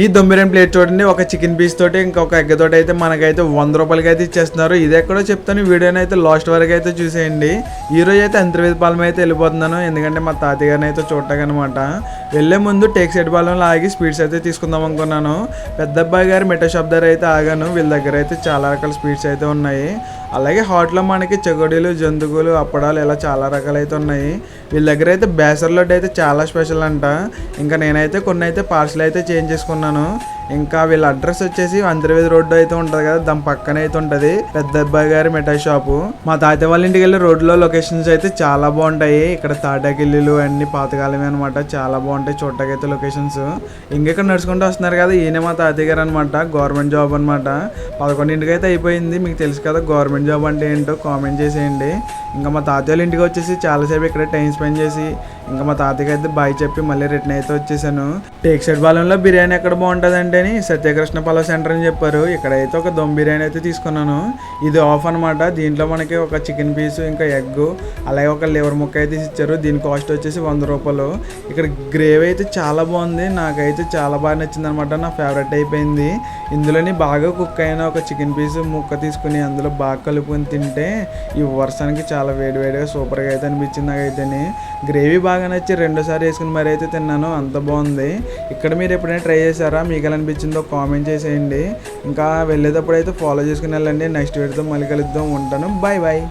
ఈ దొమ్మిరం ప్లేట్ చూడండి ఒక చికెన్ పీస్ తోటి ఇంకొక ఎగ్ తోటి అయితే మనకైతే వంద రూపాయలకి అయితే ఇచ్చేస్తున్నారు. ఇది ఎక్కడో చెప్తాను వీడియోని అయితే లాస్ట్ వరకు అయితే చూసేయండి. ఈ రోజు అయితే అంతర్వేది పాలెం అయితే వెళ్ళిపోతున్నాను ఎందుకంటే మా తాతయ్య గారిని అయితే చూడటానికి అనమాట వెళ్ళే ముందు టేక్ సెట్ పాలెంలో ఆగి స్పీడ్స్ అయితే తీసుకుందాం అనుకున్నాను. పెద్ద అబ్బాయి గారి మిఠా షాప్ దగ్గర అయితే ఆగాను వీళ్ళ దగ్గర అయితే చాలా రకాల స్పీడ్స్ అయితే ఉన్నాయి. అలాగే హాట్లో మనకి చెగోడీలు జంతువులు అప్పడాలు ఇలా చాలా రకాలు అయితే ఉన్నాయి. వీళ్ళ దగ్గర అయితే బేసర్ లడ్డు అయితే చాలా స్పెషల్ అంట. ఇంకా నేనైతే కొన్ని అయితే పార్సల్ అయితే చేంజ్ చేసుకున్నాను. ఇంకా వీళ్ళ అడ్రస్ వచ్చేసి అంతర్వేది రోడ్డు అయితే ఉంటుంది కదా దాని పక్కన అయితే ఉంటుంది పెద్ద అబ్బాయి గారి మిఠాయి షాపు. మా తాతయ్య వాళ్ళ ఇంటికి వెళ్ళి రోడ్లో లొకేషన్స్ అయితే చాలా బాగుంటాయి. ఇక్కడ తాటాకిల్లులు అన్ని పాతకాలమే అనమాట చాలా బాగుంటాయి చూడటాకైతే లొకేషన్స్. ఇంకెక్కడ నడుచుకుంటూ వస్తున్నారు కదా ఈయన మా తాతయ్య గారు అనమాట గవర్నమెంట్ జాబ్ అనమాట పదకొండింటికి అయితే అయిపోయింది మీకు తెలుసు కదా గవర్నమెంట్ జాబ్ అంటే ఏంటో కామెంట్ చేసేయండి. ఇంకా మా తాతయ్య వాళ్ళ ఇంటికి వచ్చేసి చాలాసేపు ఇక్కడ టైం స్పెండ్ చేసి ఇంకా మా తాతయ్యకి అయితే బాయ్ చెప్పి మళ్ళీ రిటర్న్ అయితే వచ్చేసాను. టేక్ సైడ్ పాలెంలో బిర్యానీ ఎక్కడ బాగుంటుంది అంటే సత్యకృష్ణ పాల సెంటర్ అని చెప్పారు. ఇక్కడైతే ఒక దమ్ బిర్యానీ అయితే తీసుకున్నాను. ఇది ఆఫ్ అనమాట దీంట్లో మనకి ఒక చికెన్ పీస్ ఇంకా ఎగ్ అలాగే ఒక లివర్ ముక్క అయితే ఇచ్చారు. దీని కాస్ట్ వచ్చేసి వంద రూపాయలు. ఇక్కడ గ్రేవీ అయితే చాలా బాగుంది. నాకైతే చాలా బాగా నచ్చింది అనమాట నా ఫేవరెట్ అయిపోయింది. ఇందులోని బాగా కుక్ అయిన ఒక చికెన్ పీస్ ముక్క తీసుకుని అందులో బాగా కలుపుకొని తింటే ఈ వర్షానికి చాలా చాలా వేడివేడిగా సూపర్గా అయితే అనిపించింది నాకైతేనే. గ్రేవీ బాగా నచ్చి రెండోసారి వేసుకుని మరి అయితే తిన్నాను. అంత బాగుంది. ఇక్కడ మీరు ఎప్పుడైనా ట్రై చేశారా? మీకు ఎలా అనిపించిందో కామెంట్ చేసేయండి. ఇంకా వెళ్ళేటప్పుడు అయితే ఫాలో చేసుకుని వెళ్ళండి. నెక్స్ట్ వీడితో మళ్ళీ కలుద్దాం. ఉంటాను. Bye bye